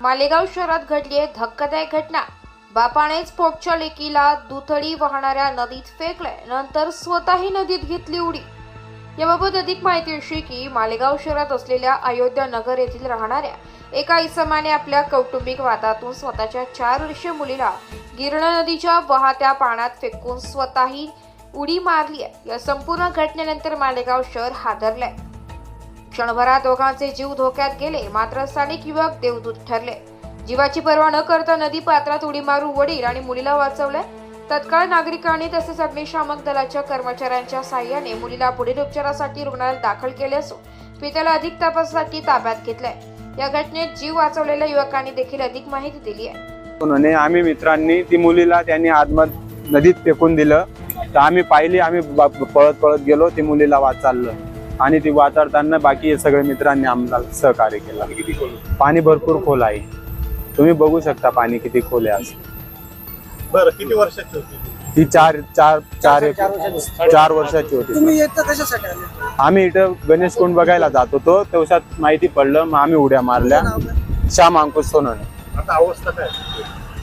मालेगाव शहरात घडली आहे धक्कादायक घटना. बापानेच पोटच्या लेकीला दुथडी वाहणाऱ्या नदीत फेकले नंतर स्वतःही नदीत घेतली उडी. याबाबत अधिक माहिती अशी की मालेगाव शहरात असलेल्या अयोध्या नगर येथील राहणाऱ्या एका इसमाने आपल्या कौटुंबिक वादातून स्वतःच्या चार वर्षीय मुलीला गिरणा नदीच्या वाहत्या पाण्यात फेकून स्वतःही उडी मारली आहे या संपूर्ण घटनेनंतर मालेगाव शहर हादरलंय. क्षणभरात दोघांचे जीव धोक्यात गेले. मात्र स्थानिक युवक देवदूत ठरले. जीवाची पर्वा न करता नदी पात्रात उडी मारून वडील आणि मुलीला वाचवले तत्काळ नागरिकांनी तसेच अग्निशामक दलाच्या कर्मचाऱ्यांच्या सहाय्याने मुलीला पुढील उपचारासाठी रुग्णालयात दाखल केले असून पित्याला अधिक तपासासाठी ताब्यात घेतले या घटनेत जीव वाचवलेल्या युवकांनी देखील अधिक माहिती दिली आहे. आम्ही मित्रांनी ती मुलीला त्यांनी आदमत नदीत फेकून दिलं. तर आम्ही पाहिली आम्ही बा- पळत पळत गेलो ती मुलीला वाचारलं आणि ती वाचारताना बाकी सगळे मित्रांनी आम्हाला सहकार्य केलं. पाणी भरपूर खोल आहे. तुम्ही बघू शकता पाणी किती खोल आहे असं बरं किती वर्षाची होती? ती चार चार चार एक चार वर्षाची होती. तुम्ही येतं कशासाठी आले? आम्ही इथं गणेश कुंड बघायला जात होतो. तेवढ्यात माहिती पडलं मग आम्ही उड्या मारल्या? श्याम अंकुश सोनवणे. आता अवस्था काय?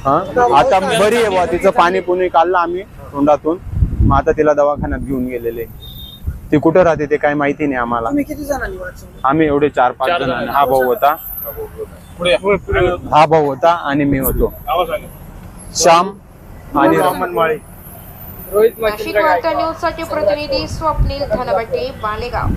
हा? आता बरी आहे बुवा तिचं पाणी पुणी काढलं आम्ही तोंडातून. मग आता तिला दवाखान्यात घेऊन गेलेले. ती कुठं राहते ते काही माहिती नाही आम्हाला. तुम्ही किती जणांनी वाचवलं? आम्ही एवढे चार पाच जण आणि हा भाऊ होता. पुढे हा भाऊ होता आणि मी होतो. नाव सांगा श्याम आणि माळी नाशिक वार्ता न्यूजसाठी प्रतिनिधी स्वप्नील धनवटे मालेगाव